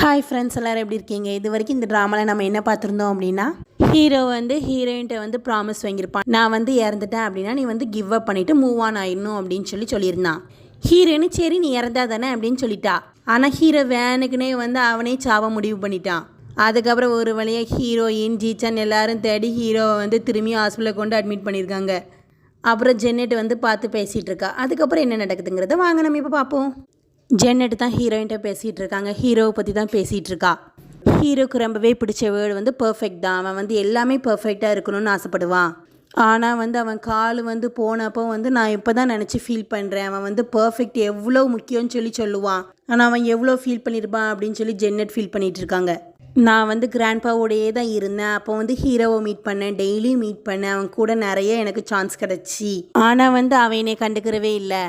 Hi friends எல்லோரும் எப்படி இருக்கீங்க? இது வரைக்கும் இந்த ட்ராமாவில் நம்ம என்ன பார்த்துருந்தோம் அப்படின்னா ஹீரோ வந்து ஹீரோயின்ட்ட வந்து ப்ராமிஸ் வாங்கியிருப்பான். நான் வந்து இறந்துட்டேன் அப்படின்னா நீ வந்து கிவ் அப் பண்ணிவிட்டு மூவ் ஆன் ஆயிடணும் அப்படின்னு சொல்லி சொல்லியிருந்தான். ஹீரோனு சரி நீ இறந்தா தானே அப்படின்னு சொல்லிட்டா. ஆனால் ஹீரோ வேனுக்குனே வந்து அவனே சாவ முடிவு பண்ணிட்டான். அதுக்கப்புறம் ஒரு வழியாக ஹீரோயின் ஜீச்சன் எல்லாரும் தேடி ஹீரோவை வந்து திரும்பி ஹாஸ்பிட்டலில் கொண்டு அட்மிட் பண்ணியிருக்காங்க. அப்புறம் ஜென்னெட் வந்து பார்த்து பேசிகிட்டு இருக்கா. அதுக்கப்புறம் என்ன நடக்குதுங்கிறத வாங்க நம்ம இப்போ பார்ப்போம். ஜென்னட் தான் ஹீரோயின்ட்ட பேசிகிட்டு இருக்காங்க. ஹீரோவை பற்றி தான் பேசிகிட்டு இருக்கா. ஹீரோக்கு ரொம்பவே பிடிச்ச வேர்டு வந்து பர்ஃபெக்ட் தான். அவன் வந்து எல்லாமே பர்ஃபெக்டாக இருக்கணும்னு ஆசைப்படுவான். ஆனால் வந்து அவன் கால் வந்து போனப்போ வந்து நான் இப்போ தான் நினச்சி ஃபீல் பண்ணுறேன் அவன் வந்து பர்ஃபெக்ட் எவ்வளோ முக்கியம்னு சொல்லி சொல்லுவான். ஆனால் அவன் எவ்வளோ ஃபீல் பண்ணியிருப்பான் அப்படின்னு சொல்லி ஜென்னட் ஃபீல் பண்ணிகிட்டு இருக்காங்க. நான் வந்து கிராண்ட்பாவோடையே தான் இருந்தேன். அப்போ வந்து ஹீரோவை மீட் பண்ணேன். டெய்லியும் மீட் பண்ணேன். அவன் கூட நிறைய எனக்கு சான்ஸ் கிடச்சி. ஆனால் வந்து அவன் என்னை கண்டுக்கிறவே இல்லை.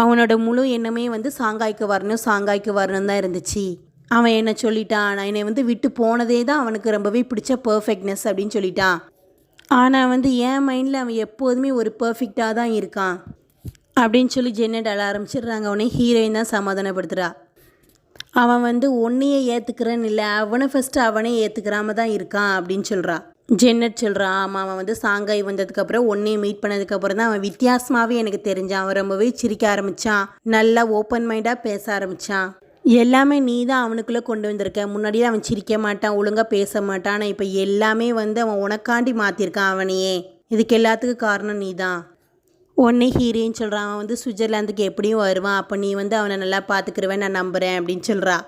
அவனோட முழு எண்ணமே வந்து சாங்காய்க்கு வரணும் சாங்காய்க்கு வரணும் தான் இருந்துச்சு. அவன் என்ன சொல்லிட்டான். நான் என்னை வந்து விட்டு போனதே தான் அவனுக்கு ரொம்பவே பிடிச்ச பர்ஃபெக்ட்னஸ் அப்படின்னு சொல்லிட்டான். ஆனால் வந்து என் மைண்டில் அவன் எப்போதுமே ஒரு பர்ஃபெக்டாக தான் இருக்கான். அப்படின்னு சொல்லி ஜென்னட் அழ ஆரம்பிச்சிடுறாங்க. அவனே ஹீரோயின் தான் சமாதானப்படுத்துகிறா அவன் வந்து ஒன்றையே ஏற்றுக்கிறேன்னு இல்லை. அவனை ஃபஸ்ட்டு அவனே ஏற்றுக்கிறாம தான் இருக்கான் அப்படின்னு சொல்கிறான் ஜென்னட் சொல்கிறான் ஆமாம் அவன் வந்து சாங்காய் வந்ததுக்கப்புறம் ஒன்றையை மீட் பண்ணதுக்கப்புறம் தான் அவன் வித்தியாசமாகவே எனக்கு தெரிஞ்சான். அவன் ரொம்பவே சிரிக்க ஆரம்பித்தான் நல்லா ஓப்பன் மைண்டாக பேச ஆரம்பித்தான் எல்லாமே நீ தான் அவனுக்குள்ளே கொண்டு வந்திருக்க. முன்னாடியே அவன் சிரிக்க மாட்டான் ஒழுங்காக பேச மாட்டான். ஆனால் இப்போ எல்லாமே வந்து அவன் உனக்காண்டி மாற்றிருக்கான் அவனையே. இதுக்கு எல்லாத்துக்கும் காரணம் நீ தான் உடனே ஹீரோன்னு சொல்கிறான் அவன் வந்து சுவிட்சர்லாந்துக்கு எப்படியும் வருவான். அப்போ நீ வந்து அவனை நல்லா பார்த்துக்கிருவேன் நான் நம்புகிறேன் அப்படின்னு சொல்கிறா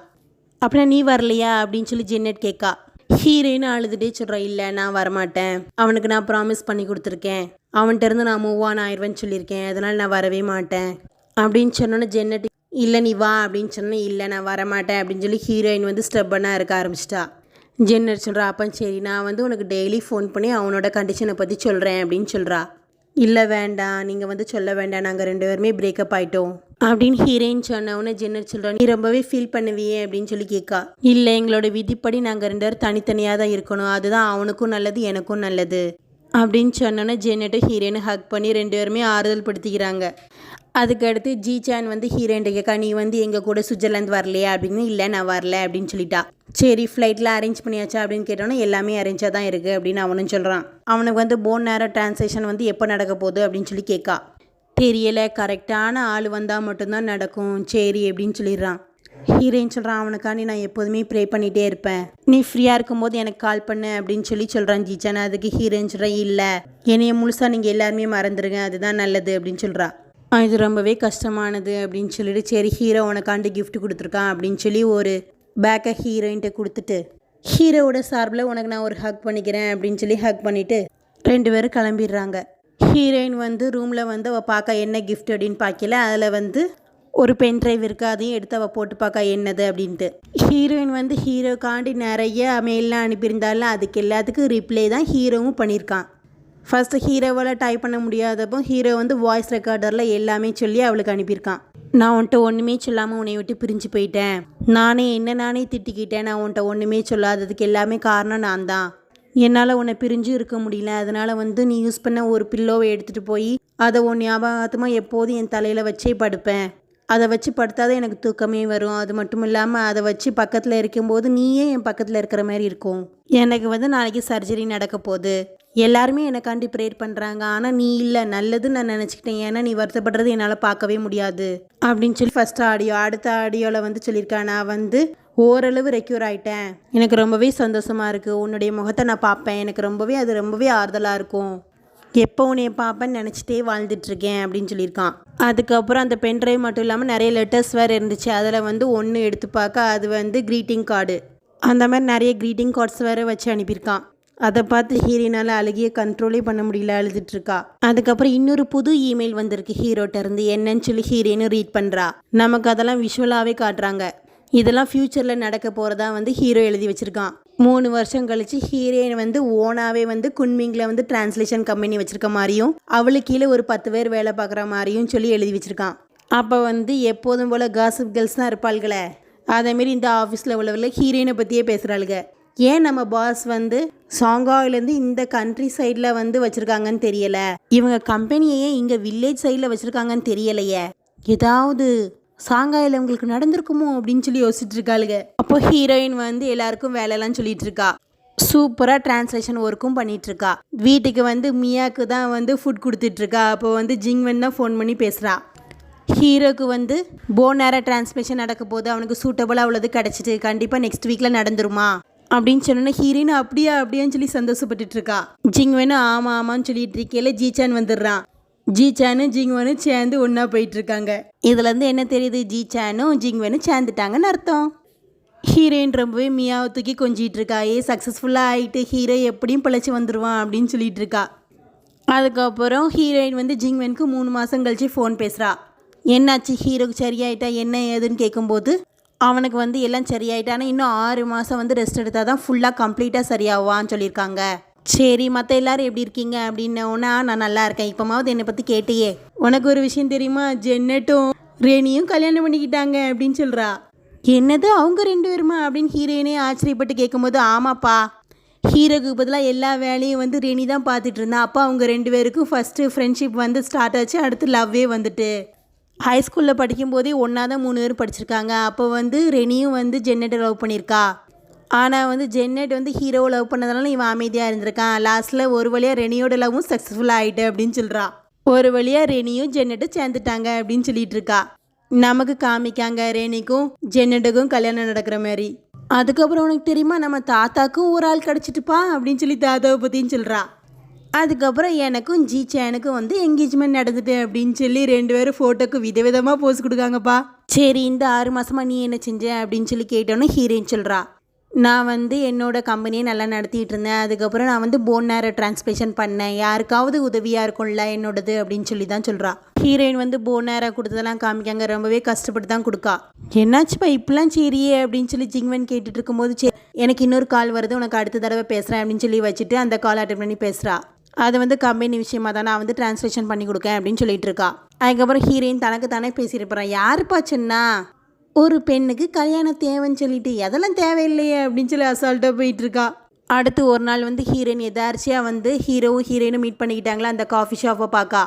அப்படின்னா நீ வரலையா அப்படின்னு சொல்லி ஜென்னட் கேட்கா. ஹீரோயின் அழுதுகிட்டே சொல்கிறா இல்லை நான் வரமாட்டேன். அவனுக்கு நான் ப்ராமிஸ் பண்ணி கொடுத்துருக்கேன். அவன்கிட்ட இருந்து நான் மூவ் ஆன் ஆயிடுவேன்னு சொல்லியிருக்கேன். அதனால் நான் வரவே மாட்டேன். அப்படின்னு சொன்னோன்னே ஜென்னட் இல்லை நீ வா. அப்படின்னு சொன்னேன் இல்லை நான் வரமாட்டேன். அப்படின்னு சொல்லி ஹீரோயின் வந்து ஸ்டெப்பனாக இருக்க ஆரம்பிச்சிட்டா. ஜென்னர் சொல்கிறா அப்போ சரி நான் வந்து உனக்கு டெய்லி ஃபோன் பண்ணி அவனோட கண்டிஷனை பற்றி சொல்கிறேன் அப்படின்னு சொல்கிறா இல்லை வேண்டாம். நீங்கள் வந்து சொல்ல வேண்டாம். நாங்கள் ரெண்டு பேருமே பிரேக்கப் ஆகிட்டோம் அப்படின்னு ஹீரோயின் சொன்னவொன்னே ஜென்னர் சொல்கிறோம் நீ ரொம்பவே ஃபீல் பண்ணுவியே அப்படின்னு சொல்லி கேட்கா இல்லை எங்களோட விதிப்படி நாங்கள் ரெண்டு பேரும் தனித்தனியாக தான் இருக்கணும். அதுதான் அவனுக்கும் நல்லது எனக்கும் நல்லது அப்படின்னு சொன்னோன்னே ஜென்னட்டும் ஹீரோயினை ஹக் பண்ணி ரெண்டு பேருமே ஆறுதல் படுத்திக்கிறாங்க. அதுக்கடுத்து ஜி சான் வந்து ஹீரோயின் கேட்கா நீ வந்து எங்கள் கூட சுவிட்சர்லாந்து வரலையா? அப்படின்னு இல்லை நான் வரல அப்படின்னு சொல்லிட்டா. சரி ஃப்ளைட்டில் அரேஞ்ச் பண்ணியாச்சா? அப்படின்னு கேட்டோன்னா எல்லாமே அரேஞ்சாக தான் இருக்குது அப்படின்னு அவனும் சொல்கிறான் அவனுக்கு வந்து போன் நேரம் டிரான்சேக்ஷன் வந்து எப்போ நடக்க போகுது அப்படின்னு சொல்லி கேட்கா தெரியலை கரெக்டான ஆள் வந்தால் மட்டும்தான் நடக்கும். சரி அப்படின்னு சொல்லிடுறான். ஹீரோயின் சொல்கிறான் அவனுக்காண்டி நான் எப்போதுமே ப்ரே பண்ணிகிட்டே இருப்பேன். நீ ஃப்ரீயாக இருக்கும்போது எனக்கு கால் பண்ணு அப்படின்னு சொல்லி சொல்கிறான் ஜீச்சான் அதுக்கு ஹீரோயின் சொல்கிறேன் இல்லை. என்னைய முழுசாக நீங்கள் எல்லாருமே மறந்துடுங்க அதுதான் நல்லது அப்படின்னு சொல்கிறா இது ரொம்பவே கஷ்டமானது அப்படின்னு சொல்லிட்டு சரி ஹீரோ உனக்காண்டு கிஃப்ட் கொடுத்துருக்கான் அப்படின்னு சொல்லி ஒரு பேக்கை ஹீரோயின்ட்ட கொடுத்துட்டு ஹீரோவோட சார்பில் உனக்கு நான் ஒரு ஹக் பண்ணிக்கிறேன் அப்படின்னு சொல்லி ஹக் பண்ணிவிட்டு ரெண்டு பேரும் கிளம்பிடுறாங்க. ஹீரோயின் வந்து ரூமில் வந்து அவள் பார்க்க என்ன கிஃப்ட் அப்படின்னு பார்க்கல அதில் வந்து ஒரு பென் டிரைவ் இருக்குது அதையும் எடுத்து அவள் போட்டு பார்க்க என்னது அப்படின்ட்டு. ஹீரோயின் வந்து ஹீரோக்காண்டி நிறைய மெயிலெலாம் அனுப்பியிருந்தாலும் அதுக்கு எல்லாத்துக்கும் ரிப்ளை தான் ஹீரோவும் பண்ணியிருக்கான். ஃபஸ்ட்டு ஹீரோவால் டைப் பண்ண முடியாதப்போ ஹீரோ வந்து வாய்ஸ் ரெக்கார்டரில் எல்லாமே சொல்லி அவளுக்கு அனுப்பியிருக்கான். நான் உன்ட்ட ஒன்றுமே சொல்லாமல் உன்னை விட்டு பிரிஞ்சு போயிட்டேன். நானே என்ன நானே திட்டிக்கிட்டேன். நான் உன்ட்ட ஒன்றுமே சொல்லாததுக்கு எல்லாமே காரணம் நான் தான். என்னால் உன்னை பிரிஞ்சு இருக்க முடியல. அதனால் வந்து நீ யூஸ் பண்ண ஒரு பில்லோவை எடுத்துகிட்டு போய் அதை உன் ஞாபகமாக எப்போதும் என் தலையில் வச்சே படுப்பேன். அதை வச்சு படுத்தாதான் எனக்கு தூக்கமே வரும். அது மட்டும் இல்லாமல் அதை வச்சு பக்கத்தில் இருக்கும்போது நீயே என் பக்கத்தில் இருக்கிற மாதிரி இருக்கும். எனக்கு வந்து நாளைக்கு சர்ஜரி நடக்க போகுது. எல்லாருமே எனக்காண்டி ப்ரேயர் பண்ணுறாங்க ஆனால் நீ இல்லை. நல்லதுன்னு நான் நினச்சிக்கிட்டேன். ஏன்னா நீ வருத்தப்படுறது என்னால் பார்க்கவே முடியாது. அப்படின்னு சொல்லி ஃபஸ்ட் ஆடியோ அடுத்த ஆடியோவில் வந்து சொல்லியிருக்கேன் நான் வந்து ஓரளவு ரெக்யூர் ஆகிட்டேன் எனக்கு ரொம்பவே சந்தோஷமாக இருக்குது உன்னுடைய முகத்தை நான் பார்ப்பேன். எனக்கு ரொம்பவே அது ரொம்பவே ஆறுதலாக இருக்கும். எப்போ உன்னைய பார்ப்பேன்னு நினச்சிட்டே வாழ்ந்துட்டுருக்கேன் அப்படின்னு சொல்லியிருக்கான். அதுக்கப்புறம் அந்த பென் ட்ரைவ் மட்டும் இல்லாமல் நிறைய லெட்டர்ஸ் வேறு இருந்துச்சு. அதில் வந்து ஒன்று எடுத்து பார்க்க அது வந்து க்ரீட்டிங் கார்டு அந்த மாதிரி நிறைய க்ரீட்டிங் கார்ட்ஸ் வேறு வச்சு அனுப்பியிருக்கான். அதை பார்த்து ஹீரோனால் அழுகிய கண்ட்ரோலே பண்ண முடியல அழுதுட்டு இருக்கா அதுக்கப்புறம் இன்னொரு புது இமெயில் வந்திருக்கு ஹீரோட்ட இருந்து என்னன்னு சொல்லி ஹீரோன்னு ரீட் பண்ணுறா நமக்கு அதெல்லாம் விஷுவலாகவே காட்டுறாங்க. இதெல்லாம் ஃப்யூச்சரில் நடக்க போகிறதா வந்து ஹீரோ எழுதி வச்சுருக்கான். மூணு வருஷம் கழித்து ஹீரோயின் வந்து ஓனாகவே வந்து குன்மிங்கில் வந்து டிரான்ஸ்லேஷன் கம்பெனி வச்சுருக்க மாதிரியும் அவளுக்கு கீழே ஒரு பத்து பேர் வேலை பார்க்குற மாதிரியும் சொல்லி எழுதி வச்சுருக்கான். அப்போ வந்து எப்போதும் போல் காசிப் கேர்ள்ஸ் தான் இருப்பாள்களே. அதேமாரி இந்த ஆஃபீஸில் உள்ளவர்கள் ஹீரோயினை பற்றியே பேசுகிறாளுங்க ஏன் நம்ம பாஸ் வந்து சாங்காயிலேருந்து இந்த கண்ட்ரி சைடில் வந்து வச்சுருக்காங்கன்னு தெரியல? இவங்க கம்பெனியையே இங்கே வில்லேஜ் சைடில் வச்சுருக்காங்கன்னு தெரியலையே. ஏதாவது சாங்காயில் உங்களுக்கு நடந்திருக்குமோ அப்படின்னு சொல்லி யோசிச்சுட்டு இருக்காளுங்க. அப்போ ஹீரோயின் வந்து எல்லாருக்கும் வேலையெல்லாம் சொல்லிட்டு இருக்கா. சூப்பராக டிரான்ஸ்லேஷன் ஒர்க்கும் பண்ணிகிட்ருக்கா வீட்டுக்கு வந்து மியாவுக்கு தான் வந்து ஃபுட் கொடுத்துட்ருக்கா அப்போ வந்து ஜிங்வன் தான் ஃபோன் பண்ணி பேசுகிறா ஹீரோக்கு வந்து போனேரா டிரான்ஸ்மிஷன் நடக்க போது அவனுக்கு சூட்டபுளாக உள்ளது கிடச்சிட்டு கண்டிப்பாக நெக்ஸ்ட் வீக்கில் நடந்துருமா? அப்படின்னு சொன்னோன்னா ஹீரோயின் அப்படியா அப்படியான்னு சொல்லி சந்தோஷப்பட்டுட்டு இருக்கா ஜிங்வனும் ஆமாம் ஆமான்னு சொல்லிட்டு இருக்கையில ஜீச்சான் வந்துடுறான். ஜீச்சானும் ஜிங்வனும் சேர்ந்து ஒன்றா போயிட்டு இருக்காங்க இதுலேருந்து என்ன தெரியுது? ஜீச்சானும் ஜிங்வனும் சேர்ந்துட்டாங்கன்னு அர்த்தம். ஹீரோயின் ரொம்பவே மியாவை தூக்கி கொஞ்சிட்டு இருக்கா ஏ சக்ஸஸ்ஃபுல்லாக ஆகிட்டு ஹீரோ எப்படியும் பிழைச்சி வந்துடுவான் அப்படின்னு சொல்லிட்டு இருக்கா அதுக்கப்புறம் ஹீரோயின் வந்து ஜிங்வனுக்கு மூணு மாதம் கழிச்சு ஃபோன் பேசுகிறா என்னாச்சு? ஹீரோக்கு சரியாயிட்டா? என்ன ஏதுன்னு கேட்கும்போது அவனுக்கு வந்து எல்லாம் சரியாயிட்டானா இன்னும் ஆறு மாதம் வந்து ரெஸ்ட் எடுத்தால் தான் ஃபுல்லாக கம்ப்ளீட்டாக சரியாகுவான்னு சொல்லியிருக்காங்க. சரி மற்ற எல்லாரும் எப்படி இருக்கீங்க? அப்படின்னோன்னா நான் நல்லா இருக்கேன். இப்போமாவது என்னை பற்றி கேட்டியே. உனக்கு ஒரு விஷயம் தெரியுமா? ஜென்னட்டும் ரேனியும் கல்யாணம் பண்ணிக்கிட்டாங்க அப்படின்னு சொல்கிறா என்னது? அவங்க ரெண்டு பேருமா? அப்படின்னு ஹீரோயினே ஆச்சரியப்பட்டு கேட்கும்போது ஆமாப்பா. ஹீரோக்கு பதிலாக எல்லா வேலையும் வந்து ரெனி தான் பார்த்துட்டு இருந்தான் அப்போ அவங்க ரெண்டு பேருக்கும் ஃபஸ்ட்டு ஃப்ரெண்ட்ஷிப் வந்து ஸ்டார்ட் ஆச்சு. அடுத்து லவ்வே வந்துட்டு. ஹை ஸ்கூலில் படிக்கும்போதே ஒன்றா தான் மூணு பேரும் படிச்சிருக்காங்க. அப்போ வந்து ரெனியும் வந்து ஜென்னட்டை லவ் பண்ணியிருக்கா. ஆனால் வந்து ஜென்னட் வந்து ஹீரோவை லவ் பண்ணதுனால இவன் அமைதியாக இருந்திருக்கான். லாஸ்ட்டில் ஒரு வழியாக ரெனியோட லவ்வும் சக்ஸஸ்ஃபுல் ஆகிட்டு அப்படின்னு சொல்கிறா ஒரு வழியாக ரெனியும் ஜென்னட்டும் சேர்ந்துட்டாங்க அப்படின்னு சொல்லிட்டு இருக்கா. நமக்கு காமிக்காங்க ரெனிக்கும் ஜென்னட்டுக்கும் கல்யாணம் நடக்கிற மாதிரி. அதுக்கப்புறம் உனக்கு தெரியுமா நம்ம தாத்தாக்கும் ஒரு ஆள் கிடச்சிட்டுப்பா அப்படின்னு சொல்லி தாத்தாவை பற்றியும் சொல்கிறா அதுக்கப்புறம் எனக்கும் ஜி சேனுக்கும் வந்து என்கேஜ்மெண்ட் நடந்துட்டு அப்படின்னு சொல்லி ரெண்டு பேரும் ஃபோட்டோக்கு விதவிதமாக போஸ் கொடுக்காங்கப்பா. சரி இந்த ஆறு மாதமாக நீ என்ன செஞ்ச அப்படின்னு சொல்லி கேட்டோன்னே ஹீரோயின் சொல்கிறா நான் வந்து என்னோட கம்பெனியை நல்லா நடத்திட்டு இருந்தேன். அதுக்கப்புறம் நான் வந்து போன் நேர டிரான்ஸ்மிஷன் பண்ணேன். யாருக்காவது உதவியாக இருக்கும்ல என்னோடது அப்படின்னு சொல்லி தான் சொல்கிறா ஹீரோயின் வந்து போன் நேரா கொடுத்ததெல்லாம் காமிக்காங்க. ரொம்பவே கஷ்டப்பட்டு தான் கொடுக்கா. என்னாச்சுப்பா இப்படிலாம் சரியே அப்படின்னு சொல்லி ஜிங்வன் கேட்டுட்டு இருக்கும்போது சரி எனக்கு இன்னொரு கால் வருது. உனக்கு அடுத்த தடவை பேசுகிறேன் அப்படின்னு சொல்லி வச்சுட்டு அந்த கால் அட்டன் பண்ணி பேசுகிறா அது வந்து கம்பெனி விஷயமா தான் நான் வந்து டிரான்ஸ்லேஷன் பண்ணி கொடுக்கேன் அப்படின்னு சொல்லிட்டு இருக்கா. அதுக்கப்புறம் ஹீரோயின் தனக்கு தானே பேசியிருப்பான் யாருப்பா சின்னா? ஒரு பெண்ணுக்கு கல்யாணம் தேவைன்னு சொல்லிட்டு எதெல்லாம் தேவையில்லையே அப்படின்னு சொல்லி அசால்ட்டாக போயிட்டு இருக்கா. அடுத்து ஒரு நாள் வந்து ஹீரோயின் எதார்ச்சியாக வந்து ஹீரோவும் ஹீரோயினும் மீட் பண்ணிக்கிட்டாங்களா அந்த காஃபி ஷாப்பை பார்க்கா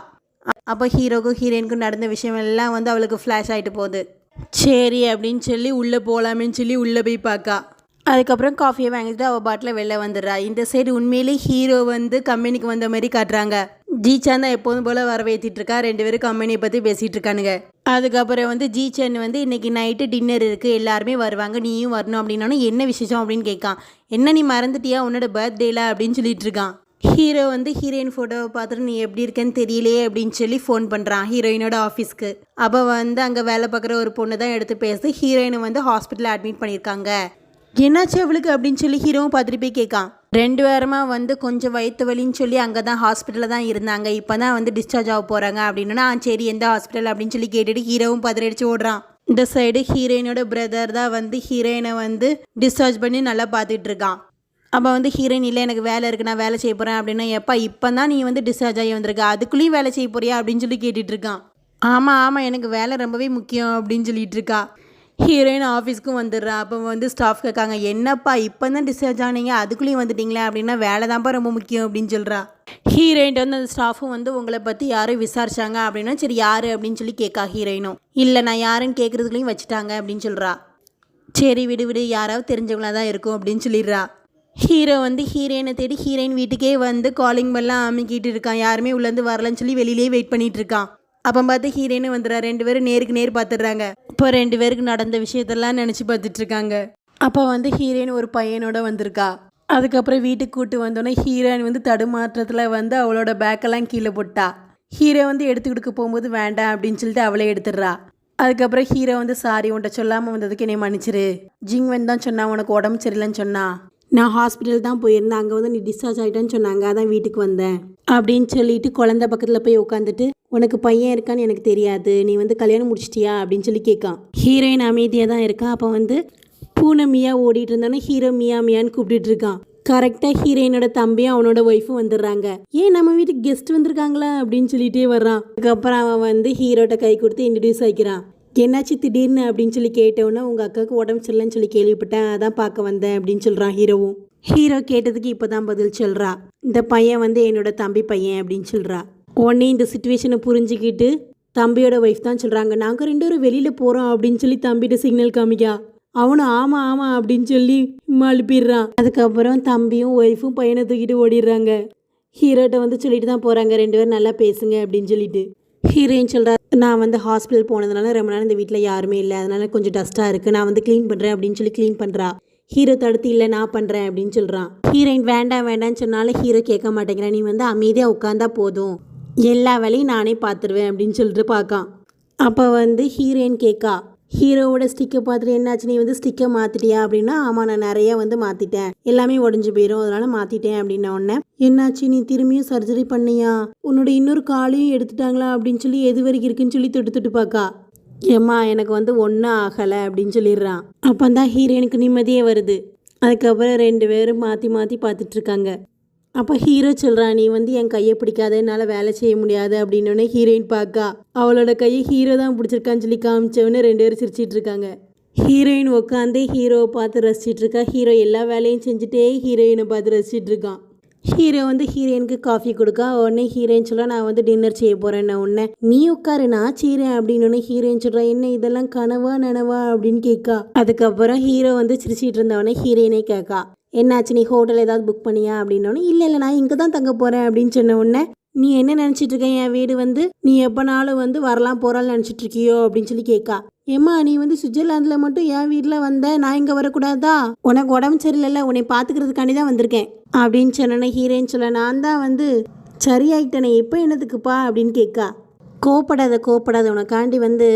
அப்போ ஹீரோக்கும் ஹீரோயினுக்கும் நடந்த விஷயம் எல்லாம் வந்து அவளுக்கு ஃப்ளாஷ் ஆகிட்டு போகுது. சரி அப்படின்னு சொல்லி உள்ளே போகலாமேன்னு சொல்லி உள்ளே போய் பார்க்கா அதுக்கப்புறம் காஃபியை வாங்கிட்டு அவள் பாட்டில் வெளில வந்துடுறா. இந்த சைடு உண்மையிலே ஹீரோ வந்து கம்பெனிக்கு வந்த மாதிரி காட்டுறாங்க. ஜீச்சான் தான் எப்போதும் போல் வரவேற்றிட்டு இருக்கா. ரெண்டு பேரும் கம்பெனியை பற்றி பேசிகிட்டு இருக்கானுங்க. அதுக்கப்புறம் வந்து ஜீச்சான் வந்து இன்றைக்கி நைட்டு டின்னர் இருக்குது எல்லாருமே வருவாங்க. நீயும் வரணும் அப்படின்னாலும் என்ன விசேஷம் அப்படின்னு கேட்கான். என்ன நீ மறந்துட்டியா? உன்னோட பர்த்டேல அப்படின்னு சொல்லிட்டு இருக்கான். ஹீரோ வந்து ஹீரோயின் ஃபோட்டோவை பார்த்துட்டு நீ எப்படி இருக்கேன்னு தெரியலையே அப்படின்னு சொல்லி ஃபோன் பண்ணுறான் ஹீரோயினோட ஆஃபீஸ்க்கு அப்போ வந்து அங்கே வேலை பார்க்குற ஒரு பொண்ணு தான் எடுத்து பேசுது ஹீரோயினை வந்து ஹாஸ்பிட்டலில் அட்மிட் பண்ணியிருக்காங்க. என்னாச்சு அவளுக்கு அப்படின்னு சொல்லி ஹீரோவும் பார்த்துட்டு போய் கேட்கான் ரெண்டு வாரமா வந்து கொஞ்சம் வயிற்று வலின்னு சொல்லி அங்கே தான் ஹாஸ்பிட்டலில் தான் இருந்தாங்க. இப்போ தான் வந்து டிஸ்சார்ஜ் ஆக போகிறாங்க அப்படின்னா சரி எந்த ஹாஸ்பிட்டல் அப்படின்னு சொல்லி கேட்டுட்டு ஹீரோவும் பதறடிச்சு ஓடுறான். இந்த சைடு ஹீரோயினோட பிரதர் தான் வந்து ஹீரோயினை வந்து டிஸ்சார்ஜ் பண்ணி நல்லா பார்த்துட்டு இருக்கான். அப்போ வந்து ஹீரோயின் இல்லை எனக்கு வேலை இருக்குது நான் வேலை செய்ய போகிறேன் அப்படின்னா எப்பா இப்போ தான் நீ வந்து டிஸ்சார்ஜ் ஆகி வந்திருக்க அதுக்குள்ளேயும் வேலை செய்ய போறியா? அப்படின்னு சொல்லி கேட்டுட்ருக்கான் ஆமாம் ஆமாம் எனக்கு வேலை ரொம்பவே முக்கியம் அப்படின்னு சொல்லிட்டு இருக்கா. ஹீரோயின் ஆஃபீஸ்க்கும் வந்துடுறா. அப்போ வந்து ஸ்டாஃப் கேட்காங்க என்னப்பா இப்போ தான் டிஸ்சார்ஜ் ஆனீங்க? அதுக்குள்ளேயும் வந்துட்டீங்களே? அப்படின்னா வேலை தான்ப்பா ரொம்ப முக்கியம் அப்படின்னு சொல்கிறா ஹீரோயின் வந்து அந்த ஸ்டாஃபும் வந்து உங்களை பற்றி யாரும் விசாரிச்சாங்க? அப்படின்னா சரி யார்? அப்படின்னு சொல்லி கேட்கா ஹீரோயினும் இல்லை நான் யாருன்னு கேட்குறதுக்குள்ளேயும் வச்சுட்டாங்க அப்படின்னு சொல்கிறா சரி விடு விடு யாராவது தெரிஞ்சவங்களா தான் இருக்கும் அப்படின்னு சொல்லிடுறா. ஹீரோ வந்து ஹீரோயினை தேடி ஹீரோயின் வீட்டுக்கே வந்து காலிங் பெல்லாம் அமுக்கிட்டு இருக்கான். யாருமே உள்ளேருந்து வரலன்னு சொல்லி வெளியிலேயே வெயிட் பண்ணிகிட்டு இருக்கான். அப்போ பார்த்து ஹீரோயினும் வந்துடுறா. ரெண்டு பேரும் நேருக்கு நேர் பார்த்துடுறாங்க. இப்போ ரெண்டு பேருக்கு நடந்த விஷயத்தெல்லாம் நினச்சி பார்த்துட்டு இருக்காங்க. அப்போ வந்து ஹீரோயின் ஒரு பையனோட வந்திருக்கா. அதுக்கப்புறம் வீட்டுக்கு கூட்டு வந்தோடனே ஹீரோயின் வந்து தடுமாற்றத்தில் வந்து அவளோட பேக்கெல்லாம் கீழே போட்டா. ஹீரோ வந்து எடுத்து கொடுக்க போகும்போது வேண்டாம் அப்படின்னு சொல்லிட்டு அவளே எடுத்துடுறா. அதுக்கப்புறம் ஹீரோ வந்து சாரி உன்ட்ட சொல்லாமல் வந்ததுக்கு என்னை மன்னிச்சிரு. ஜிங்வன் தான் சொன்னா உனக்கு உடம்பு சரியில்லைன்னு சொன்னா. நான் ஹாஸ்பிட்டல் தான் போயிருந்தேன். அங்கே வந்து நீ டிஸ்சார்ஜ் ஆகிட்டேன்னு சொன்னாங்க. அதான் வீட்டுக்கு வந்தேன். அப்படின்னு சொல்லிட்டு குழந்தை பக்கத்தில் போய் உட்காந்துட்டு உனக்கு பையன் இருக்கான்னு எனக்கு தெரியாது. நீ வந்து கல்யாணம் முடிச்சிட்டியா? அப்படின்னு சொல்லி கேட்கான். ஹீரோயின் அமைதியாக தான் இருக்கா. அப்போ வந்து பூனை மியா ஓடிட்டு இருந்தானே ஹீரோ மியா மியான்னு கூப்பிட்டுட்டு இருக்கான். கரெக்டாக ஹீரோயினோட தம்பியும் அவனோட ஒய்ஃபும் வந்துடுறாங்க. ஏன் நம்ம வீட்டுக்கு கெஸ்ட் வந்திருக்காங்களா? அப்படின்னு சொல்லிட்டே வர்றான். அதுக்கப்புறம் அவன் வந்து ஹீரோட்ட கை கொடுத்து இன்ட்ரடியூஸ் ஆகிக்கிறான் என்னாச்சு திடீர்னு? அப்படின்னு சொல்லி கேட்டோன்னே உங்கள் அக்காவுக்கு உடம்பு சரியில்லைன்னு சொல்லி கேள்விப்பட்டேன். அதான் பார்க்க வந்தேன். அப்படின்னு சொல்கிறான் ஹீரோவும். ஹீரோ கேட்டதுக்கு இப்போ தான் பதில் சொல்கிறா இந்த பையன் வந்து என்னோட தம்பி பையன் அப்படின்னு சொல்கிறா உடனே இந்த சுச்சுவேஷனை புரிஞ்சுக்கிட்டு தம்பியோட ஒய்ஃப் தான் சொல்கிறாங்க நாங்கள் ரெண்டு பேரும் வெளியில் போகிறோம் அப்படின்னு சொல்லி தம்பிகிட்ட சிக்னல் காமிக்கா. அவனும் ஆமாம் ஆமாம் அப்படின்னு சொல்லி மழுப்பிடுறான். அதுக்கப்புறம் தம்பியும் ஒய்ஃபும் பையனை தூக்கிட்டு ஓடிடுறாங்க. ஹீரோட்ட வந்து சொல்லிட்டு தான் போகிறாங்க ரெண்டு பேரும் நல்லா பேசுங்க அப்படின்னு சொல்லிட்டு. ஹீரோயின் சொல்கிறா நான் வந்து ஹாஸ்பிட்டல் போனதுனால ரொம்ப நாள் இந்த வீட்டில் யாருமே இல்லை. அதனால கொஞ்சம் டஸ்ட்டாக இருக்குது நான் வந்து க்ளீன் பண்ணுறேன் அப்படின்னு சொல்லி க்ளீன் பண்ணுறா ஹீரோ தடுத்து இல்லை நான் பண்ணுறேன் அப்படின்னு சொல்கிறான் ஹீரோயின் வேண்டாம் வேண்டாம்னு சொன்னாலும் ஹீரோ கேட்க மாட்டேங்கிறேன் நீ வந்து அமைதியாக உட்காந்தா போதும். எல்லா வேலையும் நானே பார்த்துருவேன் அப்படின்னு சொல்லிட்டு பார்க்கான். அப்போ வந்து ஹீரோயின் கேட்கா ஹீரோவோட ஸ்டிக்கை பார்த்துட்டு என்னாச்சு நீ வந்து ஸ்டிக்கை மாற்றிட்டியா அப்படின்னா ஆமாம் நான் நிறைய வந்து மாற்றிட்டேன் எல்லாமே உடஞ்சி போயிடும் அதனால மாற்றிட்டேன் அப்படின்ன உடனே என்னாச்சு நீ திரும்பியும் சர்ஜரி பண்ணியா? உன்னோட இன்னொரு காலையும் எடுத்துட்டாங்களா அப்படின்னு சொல்லி எது வரைக்கும் இருக்குன்னு சொல்லி தொட்டு தொட்டு பார்க்கா ஏம்மா எனக்கு வந்து ஒன்றும் ஆகலை அப்படின்னு சொல்லிடுறான். அப்போ தான் ஹீரோயினுக்கு நிம்மதியே வருது. அதுக்கப்புறம் ரெண்டு பேரும் மாற்றி மாற்றி பார்த்துட்ருக்காங்க அப்போ ஹீரோ சொல்கிறான் நீ வந்து என் கையை பிடிக்காத என்னால் வேலை செய்ய முடியாது அப்படின்னோடனே ஹீரோயின் பார்க்கா அவளோட கையை ஹீரோ தான் பிடிச்சிருக்கான்னு சொல்லி காமிச்சவொடனே ரெண்டு பேரும் சிரிச்சிட்டு இருக்காங்க. ஹீரோயின் உட்காந்து ஹீரோவை பார்த்து ரசிச்சிட்டு இருக்கா. ஹீரோ எல்லா வேலையும் செஞ்சுட்டே ஹீரோயினை பார்த்து ரசிச்சிட்டு இருக்கான். ஹீரோ வந்து ஹீரோயினுக்கு காஃபி கொடுக்கா. உடனே ஹீரோயின் சொல்ல நான் வந்து டின்னர் செய்ய போகிறேன்னு உடனே நீ உட்காரு நான் செய்கிறேன் அப்படின்னு ஹீரோயின் சொல்கிறா என்ன இதெல்லாம் கனவா நனவா? அப்படின்னு கேட்கா அதுக்கப்புறம் ஹீரோ வந்து சிரிச்சிட்டு இருந்தவொடனே ஹீரோயினே கேட்கா என்னாச்சு? நீ ஹோட்டல் ஏதாவது புக் பண்ணியா? அப்படின்னோடனே இல்லை இல்லை நான் இங்கே தான் தங்க போகிறேன் அப்படின்னு சொன்ன உடனே நீ என்ன நினச்சிட்டு இருக்க? என் வீடு வந்து நீ எப்போனாலும் வந்து வரலாம் போகிறான்னு நினச்சிட்டு இருக்கியோ? அப்படின்னு சொல்லி கேட்கா ஏம்மா நீ வந்து சுவிட்சர்லாந்தில் மட்டும் என் வீட்டில் வந்த நான் இங்கே வரக்கூடாதா? உனக்கு உடம்பு சரியில்லைல்ல உன்னை பார்த்துக்கிறதுக்காண்டி தான் வந்திருக்கேன் அப்படின்னு சொன்னேன் ஹீரோன்னு சொல்ல நான் தான் வந்து சரியாயிட்டேனே இப்போ என்னதுக்குப்பா அப்படின்னு கேட்கா கோப்படாத கோப்படாத உனக்காண்டி வந்து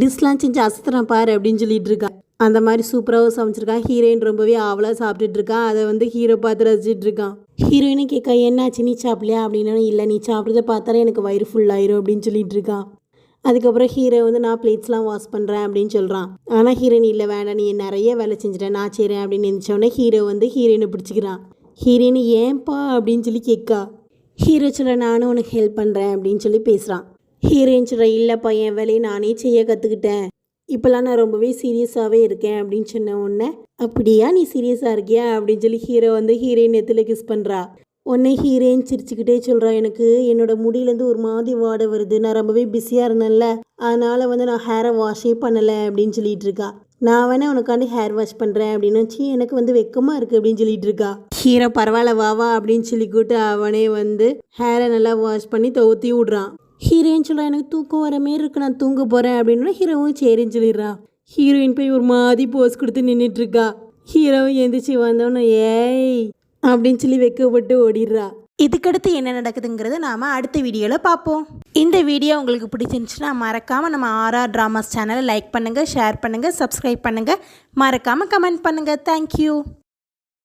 டிஷ்லாம் செஞ்சு அசத்துறேன் பாரு அப்படின்னு சொல்லிட்டு இருக்கா. அந்த மாதிரி சூப்பராகவும் சமைச்சிருக்கான். ஹீரோயின் ரொம்பவே ஆவலாக சாப்பிட்டுட்டு இருக்கான் அதை வந்து ஹீரோ பார்த்து ரசிச்சுட்டு இருக்கான் ஹீரோயினு கேட்கா என்னாச்சு? நீ சாப்பிடலையா? அப்படின்னு இல்லை நீ சாப்பிட்றத பார்த்தாலே எனக்கு வயிறு ஃபுல்லாயிரும் அப்படின்னு சொல்லிட்டு இருக்கான் அதுக்கப்புறம் ஹீரோ வந்து நான் பிளேட்ஸ்லாம் வாஷ் பண்ணுறேன் அப்படின்னு சொல்கிறான் ஆனால் ஹீரோயின் இல்லை வேண்டாம் நீ நிறைய வேலை செஞ்சுட்டேன் நான் செய்கிறேன் அப்படின்னு நினச்சோடனே ஹீரோ வந்து ஹீரோயினை பிடிச்சிக்கிறான். ஹீரோயின் ஏன்பா? அப்படின்னு சொல்லி கேட்கா. ஹீரோ சொல்ல நானும் உனக்கு ஹெல்ப் பண்ணுறேன் அப்படின்னு சொல்லி பேசுகிறான் ஹீரோயின் சொல்கிறேன் இல்லைப்பா என் வேலையை நானே செய்ய கற்றுக்கிட்டேன் இப்போல்லாம் நான் ரொம்பவே சீரியஸாகவே இருக்கேன் அப்படின்னு சொன்ன உடனே அப்படியா? நீ சீரியஸாக இருக்கியா? அப்படின்னு சொல்லி ஹீரோ வந்து ஹீரோயின் எத்தில் கிஸ் பண்ணுறா உடனே ஹீரோயின் சிரிச்சுக்கிட்டே சொல்கிறா எனக்கு என்னோட முடியிலேருந்து ஒரு மாதிரி வாடை வருது. நான் ரொம்பவே பிஸியாக இருந்தேன்ல. அதனால் வந்து நான் ஹேரை வாஷே பண்ணலை அப்படின்னு சொல்லிட்டு இருக்கா. நான் வேணா உனக்காண்டி ஹேர் வாஷ் பண்ணுறேன் அப்படின்னு வச்சு எனக்கு வந்து வெக்கமாக இருக்குது அப்படின்னு சொல்லிட்டு இருக்கா. ஹீரோ பரவாயில்ல வா வா அப்படின்னு சொல்லி கூட்டு அவனே வந்து ஹேரை நல்லா வாஷ் பண்ணி தொகுத்தி விட்றான். ஹீரோயின் சொல்கிறா எனக்கு தூக்கம் வர மாரி இருக்கு நான் தூங்க போகிறேன் அப்படின்னு ஹீரோவும் சரின்னு சொல்லிடுறா. ஹீரோயின் போய் ஒரு மாதிரி போஸ் கொடுத்து நின்றுட்டு இருக்கா. ஹீரோவும் எந்திரிச்சு வந்தோன்னு ஏய் அப்படின்னு சொல்லி வெக்கப்பட்டு ஓடிடுறா. இதுக்கடுத்து என்ன நடக்குதுங்கிறத நாம் அடுத்த வீடியோவில் பார்ப்போம். இந்த வீடியோ உங்களுக்கு பிடிச்சிருந்துச்சுன்னா மறக்காமல் நம்ம ஆர்ஆர் ட்ராமாஸ் சேனலை லைக் பண்ணுங்கள் ஷேர் பண்ணுங்கள் சப்ஸ்கிரைப் பண்ணுங்கள் மறக்காமல் கமெண்ட் பண்ணுங்கள் தேங்க்யூ